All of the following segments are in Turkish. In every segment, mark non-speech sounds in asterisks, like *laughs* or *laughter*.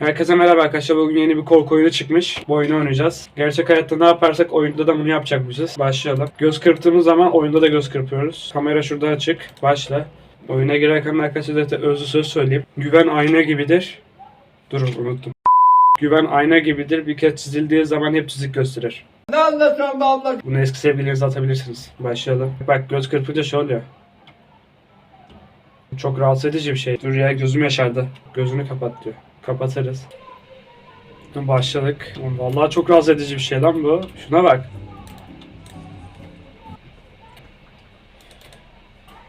Herkese merhaba arkadaşlar. Bugün yeni bir korku oyunu çıkmış. Bu oyunu oynayacağız. Gerçek hayatta ne yaparsak oyunda da bunu yapacakmışız. Başlayalım. Göz kırptığımız zaman oyunda da göz kırpıyoruz. Kamera şurada açık. Başla. Oyuna girerken arkadaşlar zaten özlü söz söyleyeyim. Güven ayna gibidir. Dur unuttum. Güven ayna gibidir. Bir kez çizildiği zaman hep çizik gösterir. Ne anlatıyorsun be abla? Bunu eski sevgilinize atabilirsiniz. Başlayalım. Bak göz kırpınca şey oluyor. Çok rahatsız edici bir şey. Dur ya gözüm yaşardı. Gözünü kapat diyor. Kapatırız. Başladık. Vallahi çok rahatsız edici bir şey lan bu. Şuna bak.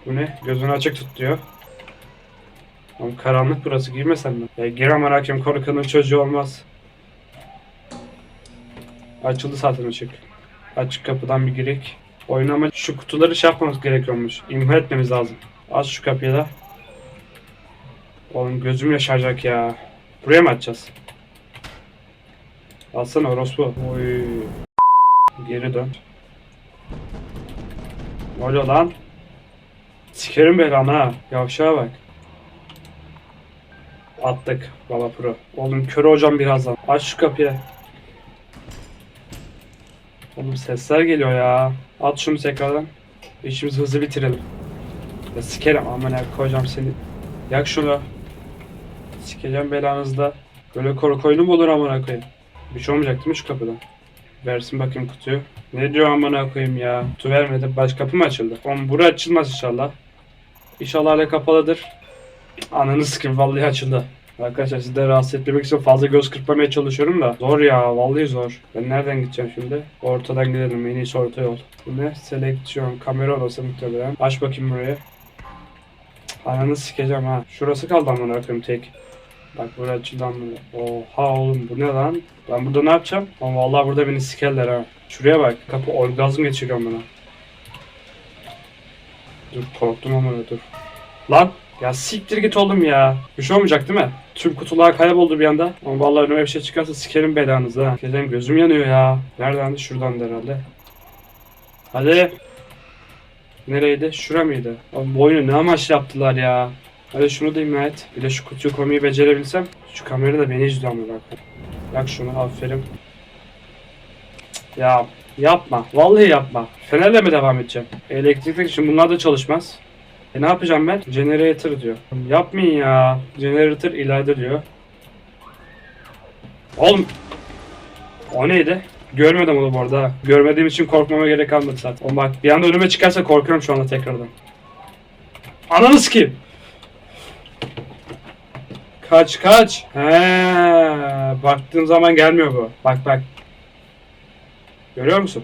Bu ne? Gözünü açık tut diyor. Oğlum karanlık burası girmesen mi? Ya gir aman hakim korkanın çocuğu olmaz. Açıldı zaten ışık. Açık kapıdan bir girek. Oyun ama şu kutuları şey yapmamız gerekiyormuş. İmha etmemiz lazım. Aç şu kapıyı da. Oğlum gözüm yaşaracak ya. Buraya mı açacağız? Alsana orospu. Oy. Geri dön. Ne oluyor lan? Sikerim belanı ha. Yavşağa bak. Attık baba pro. Oğlum kör hocam birazdan. Aç şu kapıyı. Oğlum sesler geliyor ya. At şunu tekrardan. İşimizi hızlı bitirelim. Ya sikerim aman ya koyacağım seni. Yak şunu. Sikeceğim belanızda. Böyle korku oyunu mu olur amına koyayım? Bir şey olmayacak değil mi şu kapıdan? Versin bakayım kutuyu. Ne diyor amına koyayım ya? Kutu vermedi. Baş kapı mı açıldı? Oğlum bura açılmaz inşallah. İnşallah hala kapalıdır. Ananı sikeyim vallahi açıldı. Arkadaşlar sizi de rahatsız etmemek için fazla göz kırpmamaya çalışıyorum da. Zor ya vallahi zor. Ben nereden gideceğim şimdi? Ortadan gidelim en iyisi orta yol. Bu ne? Seleksiyon. Kamera odası muhtemelen. Aç bakayım buraya. Ananı sikeceğim ha. Şurası kaldı amına koyayım tek. Bak buraya açıldı amına. Oha oğlum bu ne lan? Ben burada ne yapacağım? Ama vallahi burada beni sikerler ha. Şuraya bak. Kapı orgazm geçiriyor bana. Dur korktum amına dur. Lan ya siktir git oğlum ya. Bir şey olmayacak değil mi? Tüm kutular kayboldu bir anda. Ama vallahi önüme bir şey çıkarsa sikerim belanızı ha. Gelen gözüm yanıyor ya. Nereden? Şuradan da herhalde. Hadi. Nereydi? Şura mıydı? Oğlum bu oyunu ne amaçlı yaptılar ya? Hadi şunu da imha et. Bir de şu kutuyu koymayı becerebilsem. Şu kamera da beni izliyor ama bak. Yak şunu aferin. Ya yapma. Vallahi yapma. Fenerle mi devam edeceğim? Elektrikli için bunlar da çalışmaz. E ne yapacağım ben? Generator diyor. Yapmayın ya. Generator ileride diyor. Oğlum. O neydi? Görmedim onu bu arada. Görmediğim için korkmama gerek kalmadı zaten. Oğlum bak bir anda önüme çıkarsa korkuyorum şu anda tekrardan. Ananı sikeyim. Kaç kaç. He, baktığım zaman gelmiyor bu. Bak bak. Görüyor musun?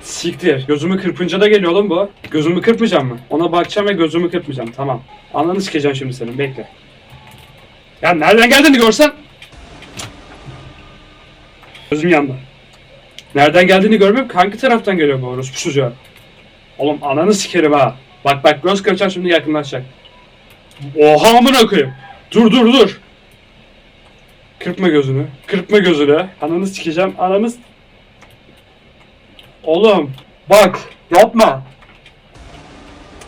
Siktir. Gözümü kırpınca da geliyor oğlum bu. Gözümü kırpmayacağım mı? Ona bakacağım ve gözümü kırpmayacağım. Tamam. Ananı sikeceğim şimdi senin. Bekle. Ya nereden geldiğini görsen. Gözüm yandı. Nereden geldiğini görmüyorum. Hangi taraftan geliyor bu orospu çocuğa? Oğlum ananı sikerim ha. Bak bak göz kırpacağım şimdi yakınlaşacak. Oha amına koyayım. Dur dur dur. Kırpma gözünü. Kırpma gözünü. Ananı sikeceğim. Ananı s- Oğlum bak yapma.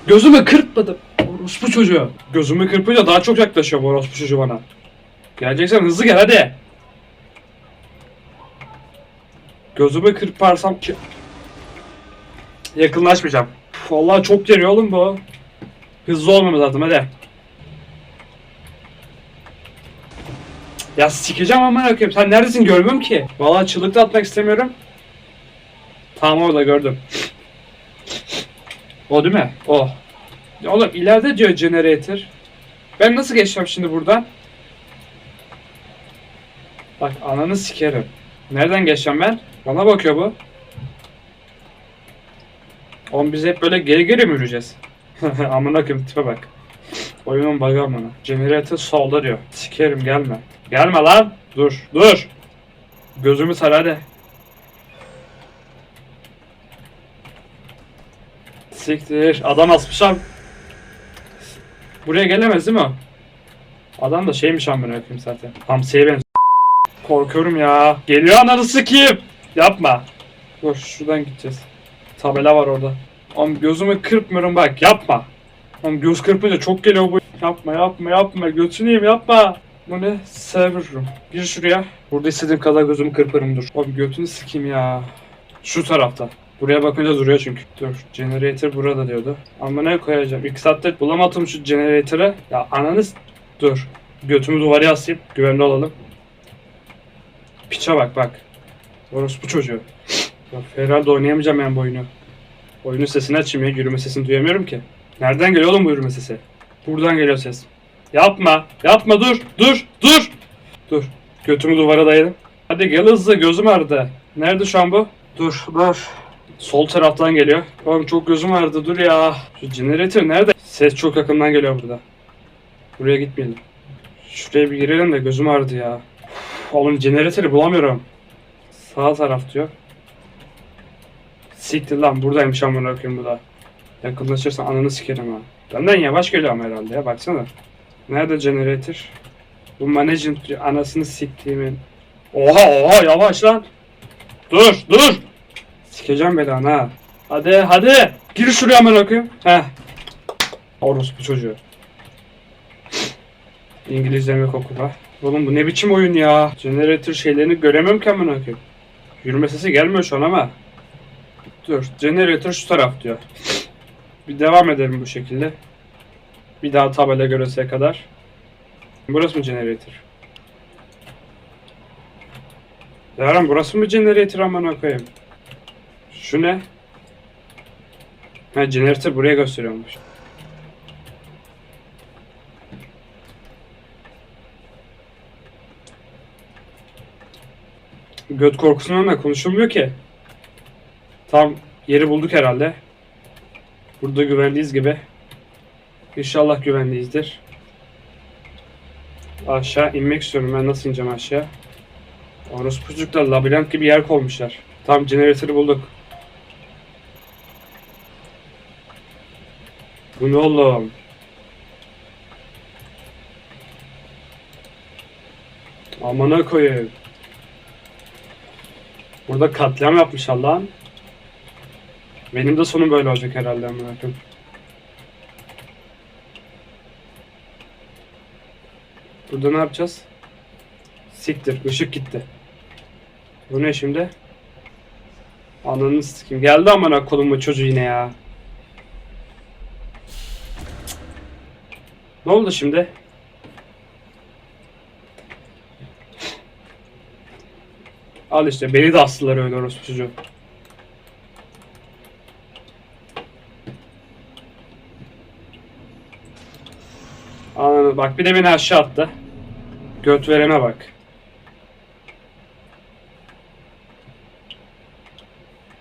Gözümü kırpmadım. Orospu çocuğu. Gözümü kırpınca daha çok yaklaşıyor bu orospu çocuğu bana. Geleceksen hızlı gel hadi. Gözümü kırparsam ki... Yakınlaşmayacağım. Vallahi çok geliyor oğlum bu. Hızlı olmamız lazım hadi. Ya sikeceğim ama koyayım. Sen neredesin görmüyorum ki. Vallahi çığlık atmak istemiyorum. Tamam orada gördüm. O değil mi? O. Ya Oğlum ileride diyor generator. Ben nasıl geçeceğim şimdi buradan? Bak ananı sikerim. Nereden geçeceğim ben? Bana bakıyor bu. Oğlum biz hep böyle geri geri mi yürüyeceğiz? *laughs* amına koyayım tipe bak. Oyunun bug'ı amına. Generator solda diyor. Sikerim gelme. Gelme lan. Dur dur. Gözümü sar hadi. Siktir. Adam asmışam. Buraya gelemez değil mi? Adam da şeymiş amına koyayım zaten. Hamsiye ben. Korkuyorum ya. Geliyor ananı sikeyim. Yapma. Dur şuradan gideceğiz. Tabela var orada. Oğlum gözümü kırpmıyorum bak yapma. Oğlum göz kırpınca çok geliyor bu. Yapma yapma yapma. Götünü yiyeyim yapma. Bu ne? Server room. Gir şuraya. Burada istediğim kadar gözümü kırparım dur. Oğlum götünü sikeyim ya. Şu tarafta. Buraya bakınca duruyor çünkü. Dur. Generator burada diyordu. Ama ne koyacağım? İki saattir bulamadım şu generator'ı. Ya ananız... Dur. Götümü duvara yaslayıp güvenli olalım. Piçe bak bak. Orospu çocuğu. Ya herhalde oynayamayacağım ben bu oyunu. Oyunun sesini açayım ya. Yürüme sesini duyamıyorum ki. Nereden geliyor oğlum bu yürüme sesi? Buradan geliyor ses. Yapma. Yapma dur. Dur. Dur. Dur. Götümü duvara dayadım. Hadi gel hızlı. Gözüm ağrıdı. Nerede şu an bu? Dur. Dur. Sol taraftan geliyor. Oğlum çok gözüm ağrıdı. Dur ya. Şu jeneratör nerede? Ses çok yakından geliyor burada. Buraya gitmeyelim. Şuraya bir girelim de gözüm ağrıdı ya. Oğlum jeneratörü bulamıyorum. Sağ taraf diyor. Siktir lan buradaymış amına koyayım bu da. Yakınlaşırsan ananı sikerim ha. Benden yavaş geliyor ama herhalde ya baksana. Nerede generator? Bu management anasını siktiğimin. Oha oha yavaş lan. Dur dur. Sikeceğim belanı ha. Hadi hadi. Gir şuraya amına koyayım. Heh. Orospu çocuğu. İngilizce yok okula. Oğlum bu ne biçim oyun ya? Generator şeylerini göremiyorum ki amına koyayım. Yürüme sesi gelmiyor şu an ama. Dur. Generator şu taraf diyor. Bir devam edelim bu şekilde. Bir daha tabela görese kadar. Burası mı generator? Yaran burası mı generator amına koyayım? Şu ne? Ha generator buraya gösteriyormuş. Göt korkusundan da konuşulmuyor ki. Tam yeri bulduk herhalde. Burada güvenliyiz gibi. İnşallah güvenliyizdir. Aşağı inmek istiyorum. Ben nasıl ineceğim aşağı? Orospu çocuklar labirent gibi yer koymuşlar. Tam jeneratörü bulduk. Bu ne oğlum? Amına koyayım. Burada katliam yapmışlar lan. Benim de sonum böyle olacak herhalde amına. Burada ne yapacağız? Siktir. ışık gitti. Bu ne şimdi? Ananı sikeyim. Geldi amına kolumu çocuğu yine ya. Ne oldu şimdi? Al işte beni de astılar öyle orospu çocuğu. Ananı bak bir de beni aşağı attı. Göt verene bak.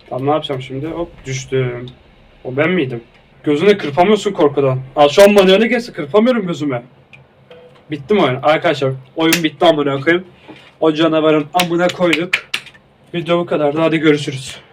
Tamam ne yapacağım şimdi? Hop düştüm. O ben miydim? Gözüne kırpamıyorsun korkudan. Al şu an manuele geçse kırpamıyorum gözüme. Bitti mi oyun? Arkadaşlar oyun bitti amına koyayım. O canavarın amına koyduk. Video bu kadardı. Hadi görüşürüz.